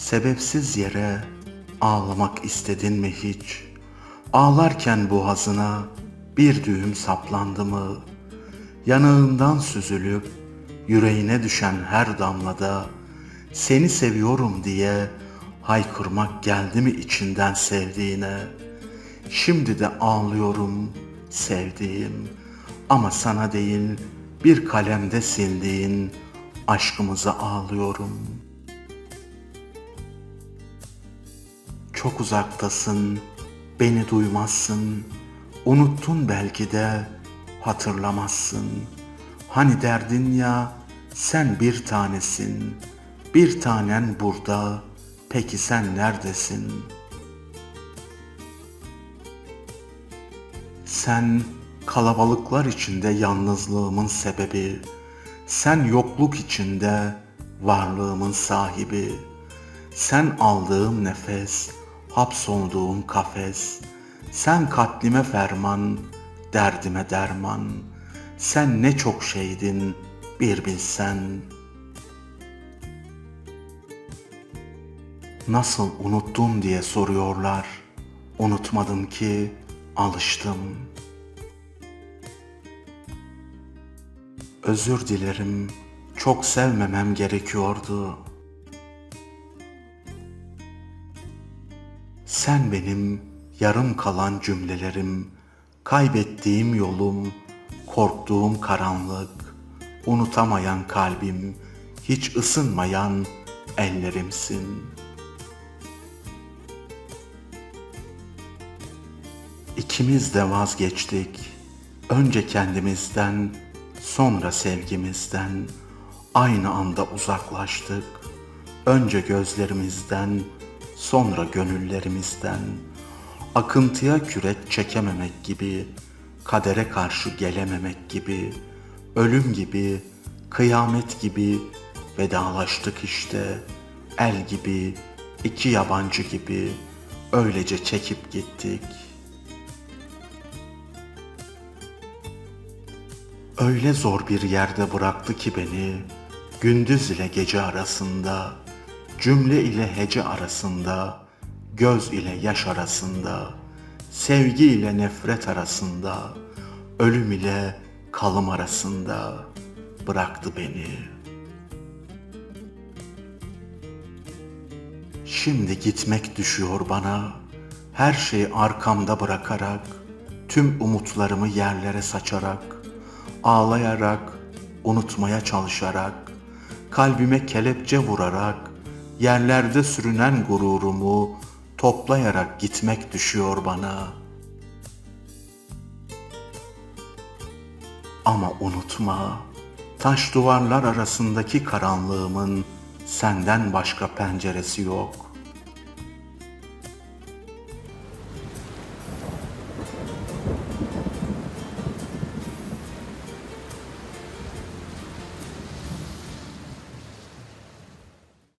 Sebepsiz yere ağlamak istedin mi hiç? Ağlarken boğazına bir düğüm saplandı mı? Yanağından süzülüp yüreğine düşen her damlada seni seviyorum diye haykırmak geldi mi içinden sevdiğine? Şimdi de ağlıyorum sevdiğim ama sana değil bir kalemde sildiğin aşkımıza ağlıyorum. Çok uzaktasın, beni duymazsın, unuttun belki de hatırlamazsın. Hani derdin ya sen bir tanesin, bir tanen burada, peki sen neredesin?'' Sen kalabalıklar içinde yalnızlığımın sebebi, sen yokluk içinde varlığımın sahibi, sen aldığım nefes, hapsolduğum kafes, sen katlime ferman, derdime derman, sen ne çok şeydin bir bilsen. Nasıl unuttun diye soruyorlar, unutmadım ki alıştım. Özür dilerim, çok sevmemem gerekiyordu. Sen benim yarım kalan cümlelerim, kaybettiğim yolum, korktuğum karanlık, unutamayan kalbim, hiç ısınmayan ellerimsin.'' İkimiz de vazgeçtik. Önce kendimizden, sonra sevgimizden. Aynı anda uzaklaştık. Önce gözlerimizden, sonra gönüllerimizden. Akıntıya kürek çekememek gibi, kadere karşı gelememek gibi, ölüm gibi, kıyamet gibi vedalaştık işte. El gibi, iki yabancı gibi, öylece çekip gittik.'' Öyle zor bir yerde bıraktı ki beni, gündüz ile gece arasında, cümle ile hece arasında, göz ile yaş arasında, sevgi ile nefret arasında, ölüm ile kalım arasında bıraktı beni. Şimdi gitmek düşüyor bana, her şeyi arkamda bırakarak, tüm umutlarımı yerlere saçarak, ağlayarak, unutmaya çalışarak, kalbime kelepçe vurarak, yerlerde sürünen gururumu toplayarak gitmek düşüyor bana. Ama unutma, taş duvarlar arasındaki karanlığımın senden başka penceresi yok.